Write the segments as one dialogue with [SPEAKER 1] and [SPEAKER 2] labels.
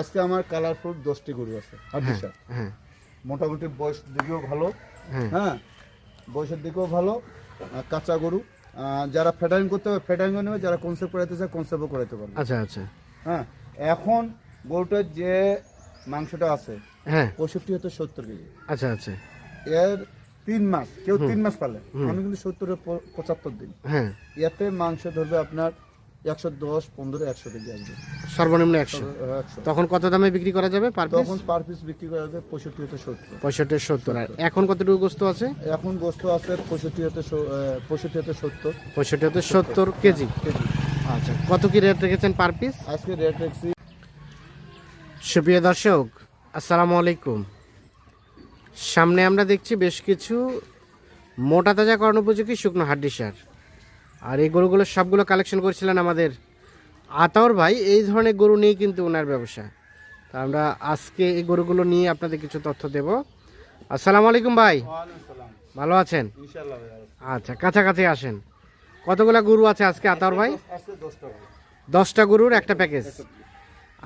[SPEAKER 1] আজকে আমার কালারফুল দশটি গরু আছে হাড্ডিসা
[SPEAKER 2] হ্যাঁ
[SPEAKER 1] মোটামুটি বয়স দিকেও ভালো
[SPEAKER 2] হ্যাঁ।
[SPEAKER 1] হ্যাঁ বয়সের দিকেও ভালো কাঁচা গরু যারা ফেডারিং করতে হবে ফেডারিংও নেবে যারা কনসেপ্ট করাতে চায় কনসেপ্টও করাতে পারবে।
[SPEAKER 2] আচ্ছা আচ্ছা।
[SPEAKER 1] হ্যাঁ এখন গরুটার যে মাংসটা আছে
[SPEAKER 2] হ্যাঁ।
[SPEAKER 1] পঁয়ষট্টি হতে সত্তর কেজি।
[SPEAKER 2] আচ্ছা আচ্ছা।
[SPEAKER 1] এর তিন মাস কেউ তিন মাস পালে আমি কিন্তু সত্তরের পঁচাত্তর দিন।
[SPEAKER 2] হ্যাঁ।
[SPEAKER 1] এতে মাংস ধরবে আপনার একশো দশ পনেরো একশো কেজি আসবে
[SPEAKER 2] সর্বনিম্ন একশো।
[SPEAKER 1] একশো।
[SPEAKER 2] তখন কত দামে বিক্রি করা যাবে পার
[SPEAKER 1] তখন পার পিস বিক্রি করা যাবে পঁয়ষট্টি হতে সত্তর।
[SPEAKER 2] পঁয়ষট্টি সত্তর। আর এখন কতটুকু গোস্ত আছে?
[SPEAKER 1] এখন আছে পঁয়ষট্টি হতে স- আহ, পঁয়ষট্টি হতে সত্তর।
[SPEAKER 2] পঁয়ষট্টি হতে সত্তর কেজি।
[SPEAKER 1] কেজি।
[SPEAKER 2] আচ্ছা কত কি রেট রেখেছেন পার পিস?
[SPEAKER 1] আজকে রেট রেখছি।
[SPEAKER 2] সুপ্রিয় দর্শক আসসালামু আলাইকুম। সামনে আমরা দেখছি বেশ কিছু মোটা তাজাকরণ উপযোগী শুকনো হাড্ডি সার আর এই গরুগুলো সবগুলো কালেকশন করেছিলেন আমাদের আতাউর ভাই। এই ধরনের গরু নিয়েই কিন্তু ওনার ব্যবসা। তা আমরা আজকে এই গরুগুলো নিয়ে আপনাদের কিছু তথ্য দেব। আসসালামু আলাইকুম ভাই। ভালো আছেন? আচ্ছা কাছাকাছি আসেন। কতগুলো গরু আছে আজকে আতাউর ভাই?
[SPEAKER 1] দশটা
[SPEAKER 2] গরুর একটা প্যাকেজ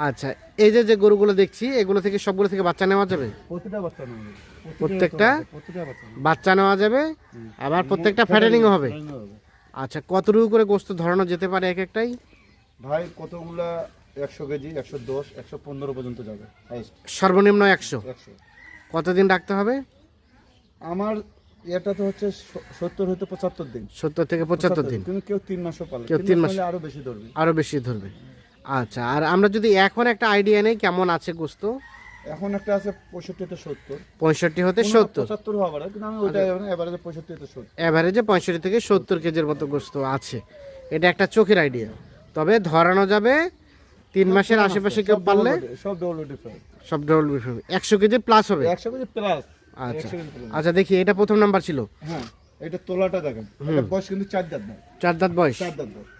[SPEAKER 2] আচ্ছা এই যে যে গরুগুলো দেখছি এগুলো থেকে সবগুলো থেকে বাচ্চা নেওয়া যাবে? প্রত্যেকটা
[SPEAKER 1] বাচ্চা
[SPEAKER 2] নেওয়া যাবে আবার প্রত্যেকটা ফ্যাটেনিংও হবে। আচ্ছা কতটুকু করে গোস্ত ধরানো যেতে পারে এক একটাই?
[SPEAKER 1] ভাই কতগুলা? একশো কেজি একশো দশ একশো পনেরো পর্যন্ত যাবে
[SPEAKER 2] সর্বনিম্ন একশো?
[SPEAKER 1] একশো।
[SPEAKER 2] কতদিন রাখতে হবে?
[SPEAKER 1] আমার এটা তো হচ্ছে সত্তর হতে পঁচাত্তর দিন।
[SPEAKER 2] সত্তর থেকে পঁচাত্তর দিন।
[SPEAKER 1] কিন্তু কেউ তিন মাসও পালে।
[SPEAKER 2] কেউ তিন মাস।
[SPEAKER 1] পালে আরও বেশি ধরবে।
[SPEAKER 2] আরও বেশি ধরবে। আচ্ছা আর আমরা যদি এখন একটা আইডিয়া নেই কেমন আছে গোস্ত
[SPEAKER 1] এখন একটা আছে পঁয়ষট্টি হতে সত্তর।
[SPEAKER 2] পঁয়ষট্টি হতে সত্তর।
[SPEAKER 1] পঁচাত্তর হওয়া কিন্তু আমি ওইটা এবারে পঁয়ষট্টি হতে সত্তর।
[SPEAKER 2] অ্যাভারেজে পঁয়ষট্টি থেকে সত্তর কেজির মতো গোস্ত আছে। এটা একটা চোখের আইডিয়া তবে ধরানো যাবে তিন মাসের আশেপাশে কেউ পারলে
[SPEAKER 1] সব ডবল
[SPEAKER 2] সব ডবল একশো কেজি প্লাস হবে।
[SPEAKER 1] একশো কেজি প্লাস
[SPEAKER 2] আচ্ছা। আচ্ছা দেখি এটা প্রথম নাম্বার ছিল।
[SPEAKER 1] হ্যাঁ এটা তোলাটা দেখেন। এটা বয়স কিন্তু চার দাঁত না
[SPEAKER 2] চার দাঁত বয়স।
[SPEAKER 1] চার দাঁত বয়স।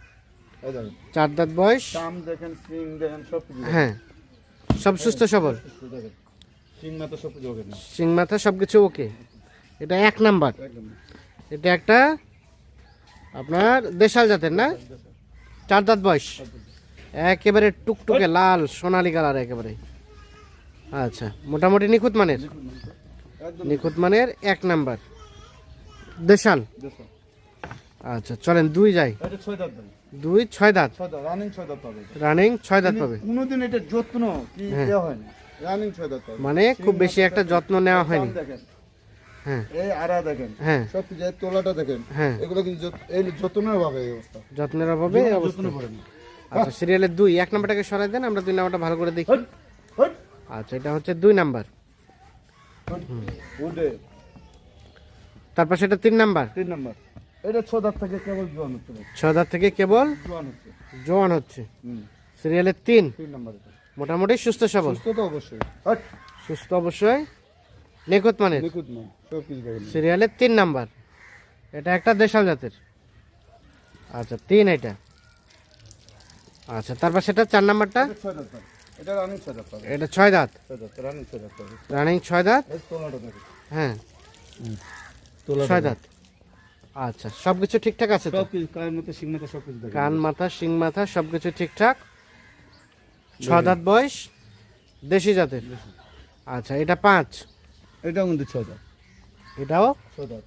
[SPEAKER 2] চার দাঁত বয়স।
[SPEAKER 1] চাম দেখেন সিং দেখেন সব।
[SPEAKER 2] হ্যাঁ। সব সুস্থ সবল?
[SPEAKER 1] সিং মাথা সব কিছু
[SPEAKER 2] ওকে। এটা এক নাম্বার। এটা একটা আপনার দেশাল জাতের না? চার দাঁত বয়স। একেবারে টুকটুকে লাল সোনালী কালার একেবারে। আচ্ছা মোটামুটি নিখুঁত মানের? নিখুঁত মানের এক নাম্বার। দেশাল? আচ্ছা চলেন দুই যাই। দুই ছয় দাঁত।
[SPEAKER 1] রানিং ছয় দাঁত পাবে
[SPEAKER 2] রানিং ছয় দাঁত পাবে
[SPEAKER 1] কোনোদিন এটা যত্ন কি দেওয়া হয় না? রানিং ছয় দাঁত পাবে
[SPEAKER 2] মানে খুব বেশি একটা যত্ন নেওয়া হয়নি। হ্যাঁ।
[SPEAKER 1] এই আড়া দেখেন।
[SPEAKER 2] হ্যাঁ।
[SPEAKER 1] সব তোলাটা দেখেন
[SPEAKER 2] হ্যাঁ।
[SPEAKER 1] এগুলো কিন্তু এই যত্নের অভাবে এই অবস্থা।
[SPEAKER 2] যত্নের অভাবে এই অবস্থা।
[SPEAKER 1] যত্ন করে না
[SPEAKER 2] আচ্ছা সিরিয়ালের দুই। এক নাম্বারটাকে সরাই দেন আমরা দুই নাম্বারটা ভালো করে দেখি। আচ্ছা এটা হচ্ছে দুই নাম্বার। তারপর সেটা তিন নাম্বার।
[SPEAKER 1] তিন নাম্বার। এটা ছ দাঁত থেকে কেবল জোয়ান হচ্ছে
[SPEAKER 2] থেকে কেবল
[SPEAKER 1] জোয়ান হচ্ছে।
[SPEAKER 2] জোয়ান হচ্ছে। সিরিয়ালের তিন।
[SPEAKER 1] তিন নাম্বার
[SPEAKER 2] মোটামুটি সুস্থ সবল।
[SPEAKER 1] সুস্থ তো অবশ্যই।
[SPEAKER 2] সুস্থ অবশ্যই। নিখুঁত মানের।
[SPEAKER 1] নিখুঁত না সব কিছু দেখেন
[SPEAKER 2] সিরিয়ালের তিন নাম্বার। এটা একটা দেশাল জাতের। আচ্ছা তিন এটা। আচ্ছা তারপর সেটা চার নাম্বারটা?
[SPEAKER 1] এটা ছয় দাঁত রানিং ছয় দাঁত
[SPEAKER 2] এটা ছয় দাঁত।
[SPEAKER 1] রানিং ছয় দাঁত
[SPEAKER 2] রানিং ছয় দাঁত?
[SPEAKER 1] এই তোলাটা দেখেন
[SPEAKER 2] হ্যাঁ। ছয় দাঁত। আচ্ছা সব কিছু ঠিকঠাক আছে তো? কান মাথা শিং মাথা সব কিছু ঠিকঠাক? ছ দাঁত বয়স? দেশি জাতের? আচ্ছা এটা পাঁচ?
[SPEAKER 1] এটাও কিন্তু ছয় দাঁত।
[SPEAKER 2] এটাও?
[SPEAKER 1] দাঁত।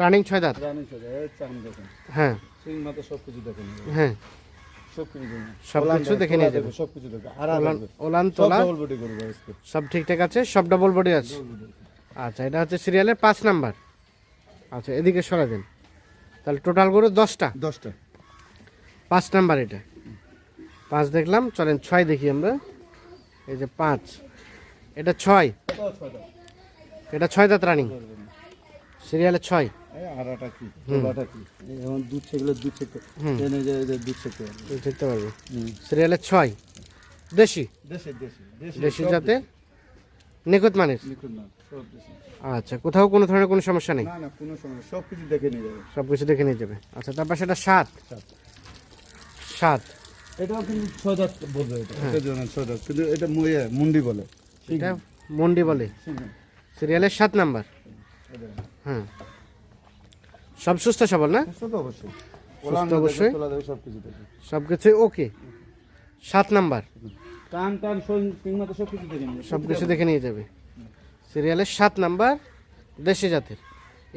[SPEAKER 2] রানিং ছয় দাঁত?
[SPEAKER 1] রানিং ছয় দাঁত
[SPEAKER 2] হ্যাঁ।
[SPEAKER 1] সিং মতো সব কিছু দেখেন।
[SPEAKER 2] হ্যাঁ দেখে নিয়ে যাবে।
[SPEAKER 1] আর
[SPEAKER 2] ওলান
[SPEAKER 1] সব
[SPEAKER 2] তোলা? ঠিকঠাক আছে? সব ডবল বডি আছে? আচ্ছা এটা হচ্ছে সিরিয়ালের পাঁচ নাম্বার। আচ্ছা এদিকে সরা দেন তাহলে টোটাল গরু দশটা।
[SPEAKER 1] দশটা।
[SPEAKER 2] পাঁচ নাম্বার এটা। পাঁচ দেখলাম চলেন ছয় দেখি আমরা। এই যে পাঁচ। এটা ছয়। এটা ছয় দাঁত রানিং। সিরিয়ালে ছয়। সিরিয়ালে ছয়। দেশি?
[SPEAKER 1] দেশি
[SPEAKER 2] জাতে? নিখুঁত মানের?
[SPEAKER 1] নিখুঁত
[SPEAKER 2] আচ্ছা কোথাও কোনো ধরনের কোনো সমস্যা নেই?
[SPEAKER 1] না না কোনো সমস্যা সব কিছু দেখে নিয়ে যাবে।
[SPEAKER 2] সব কিছু দেখে নিয়ে যাবে। আচ্ছা তারপর সেটা সাত।
[SPEAKER 1] সাত। এটাও কিন্তু ছয় দাঁত বলবে এটা ছয় দাঁত কিন্তু এটা মুন্ডি বলে।
[SPEAKER 2] এটা মন্ডি বলে। সিরিয়ালের সাত নাম্বার। হ্যাঁ। সব সুস্থ সবল না?
[SPEAKER 1] সুস্থ অবশ্যই।
[SPEAKER 2] সুস্থ অবশ্যই।
[SPEAKER 1] সব কিছু
[SPEAKER 2] ওকে। সাত নাম্বার।
[SPEAKER 1] কান টান সব কিছু দেখে
[SPEAKER 2] নিয়ে যাবে। সিরিয়ালের সাত নাম্বার দেশি জাতের।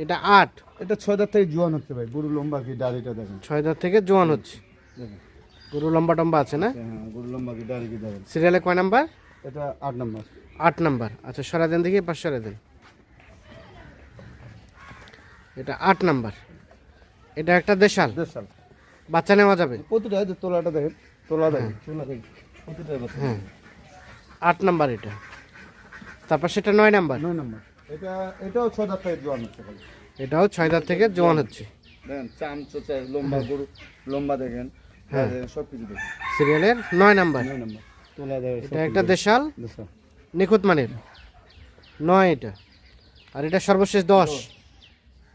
[SPEAKER 2] এটা আট।
[SPEAKER 1] এটা ছয় দাঁত থেকে জোয়ান হচ্ছে ভাই গরু লম্বা কি দাড়িটা দেখেন?
[SPEAKER 2] ছয় দাঁত থেকে জোয়ান হচ্ছে।
[SPEAKER 1] দেখেন।
[SPEAKER 2] গরু লম্বা টম্বা আছে না?
[SPEAKER 1] হ্যাঁ গরু লম্বা কি দাড়ি কি দেখেন?
[SPEAKER 2] সিরিয়ালে কয় নাম্বার?
[SPEAKER 1] এটা আট নম্বর।
[SPEAKER 2] আট নাম্বার। আচ্ছা সরা দেন দেখি পাঁচ সরা দেন। এটা আট নাম্বার। এটা একটা দেশাল।
[SPEAKER 1] দেশাল।
[SPEAKER 2] বাচ্চা নেওয়া যাবে।
[SPEAKER 1] প্রতিটা তোলাটা দেখেন তোলা দেখেন বাচ্চা।
[SPEAKER 2] হ্যাঁ। আট নাম্বার এটা। তারপর সেটা নয় নাম্বার?
[SPEAKER 1] নয় নম্বর। এটা এটাও ছয় দাঁত থেকে জোয়ান হচ্ছে ভাই।
[SPEAKER 2] এটাও ছয় দাঁত থেকে জোয়ান হচ্ছে।
[SPEAKER 1] দেখেন চাম চোচা লম্বা গরু লম্বা দেখেন।
[SPEAKER 2] হ্যাঁ।
[SPEAKER 1] সব কিছু দেখেন।
[SPEAKER 2] সিরিয়ালের নয় নাম্বার।
[SPEAKER 1] নয় নম্বর। তোলা দেখেন
[SPEAKER 2] এটা একটা দেশাল।
[SPEAKER 1] দেড়
[SPEAKER 2] নিখুঁত মানের। নয় এটা। আর এটা সর্বশেষ দশ।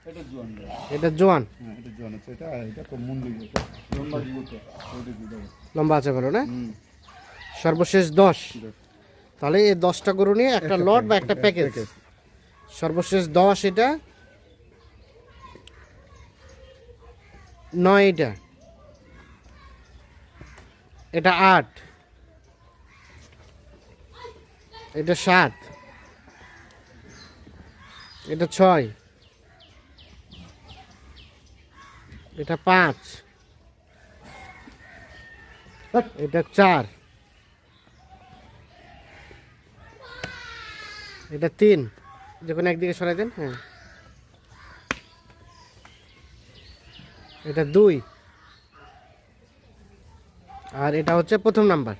[SPEAKER 1] এটা জোয়ান
[SPEAKER 2] এটা জোয়ান।
[SPEAKER 1] হ্যাঁ এটা জোয়ান আছে এটা এটা তো মুন্ডি গেছে লম্বা দিয়ে
[SPEAKER 2] আছে ভালো না? সর্বশেষ দশ। তাহলে এই দশটা গরু নিয়ে একটা লট বা একটা প্যাকেজ সর্বশেষ দশ এটা নয় এটা। এটা আট। এটা সাত। এটা ছয়। এটা পাঁচ। এটা চার। এটা তিন। যখন একদিকে সরাই দেন হ্যাঁ। এটা দুই। আর এটা হচ্ছে প্রথম নাম্বার।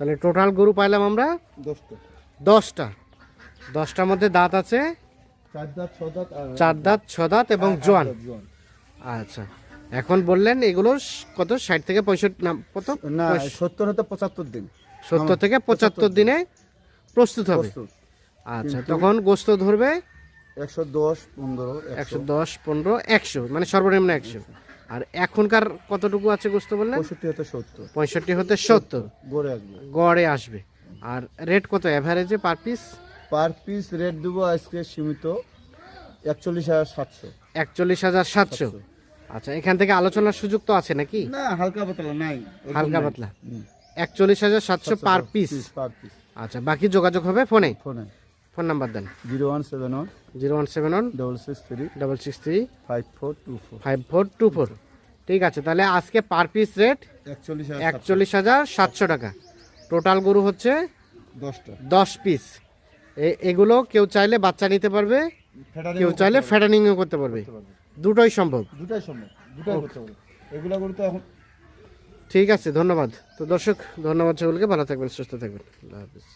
[SPEAKER 2] তাহলে টোটাল গরু পাইলাম আমরা
[SPEAKER 1] দশটা।
[SPEAKER 2] দশটা। দশটার মধ্যে দাঁত আছে
[SPEAKER 1] চার দাঁত ছ দাঁত
[SPEAKER 2] এবং জোয়ান। আচ্ছা। এখন বললেন এগুলো কত? ষাট থেকে পঁয়ষট্টি কত?
[SPEAKER 1] না সত্তর হতে পঁচাত্তর দিন।
[SPEAKER 2] সত্তর থেকে পঁচাত্তর দিনে। প্রস্তুত হবে। আচ্ছা তখন গোস্ত ধরবে?
[SPEAKER 1] একশো দশ পনেরো
[SPEAKER 2] একশো। দশ পনেরো একশো মানে সর্বনিম্ন একশো। আর এখনকার কতটুকু আছে গোস্ত বললেন?
[SPEAKER 1] পঁয়ষট্টি হতে সত্তর।
[SPEAKER 2] পঁয়ষট্টি হতে সত্তর।
[SPEAKER 1] গড়ে আসবে।
[SPEAKER 2] গড়ে আসবে। আর রেট কত অ্যাভারেজে per piece
[SPEAKER 1] per piece rate দেবো আজকে সীমিত একচল্লিশ হাজার সাতশো।
[SPEAKER 2] একচল্লিশ হাজার সাতশো। আচ্ছা এখান থেকে আলোচনার সুযোগ তো আছে নাকি?
[SPEAKER 1] না হালকা পাতলা নাই
[SPEAKER 2] হালকা পাতলা। একচল্লিশ হাজার সাতশো পার পিস
[SPEAKER 1] পার পিস
[SPEAKER 2] আচ্ছা বাকি যোগাযোগ হবে ফোনে?
[SPEAKER 1] ফোনে।
[SPEAKER 2] ফোন নাম্বার দেন।
[SPEAKER 1] Zero one seven one
[SPEAKER 2] zero one seven one
[SPEAKER 1] double six three
[SPEAKER 2] double six three
[SPEAKER 1] five four two four
[SPEAKER 2] five four two four ঠিক আছে তাহলে আজকে পার পিস রেট একচল্লিশ হাজার সাতশো। টাকা। টোটাল গরু হচ্ছে
[SPEAKER 1] দশটা।
[SPEAKER 2] দশ পিস এগুলো কেউ চাইলে বাচ্চা নিতে পারবে কেউ চাইলে ফ্যাটানিংও করতে পারবে। দুটোই সম্ভব।
[SPEAKER 1] দুটাই সম্ভব। দুটাই করতে পারব। এগুলা গরু তো এখন
[SPEAKER 2] ঠিক আছে ধন্যবাদ। তো দর্শক ধন্যবাদ সকলকে। ভালো থাকবেন সুস্থ থাকবেন। আল্লাহ হাফিজ।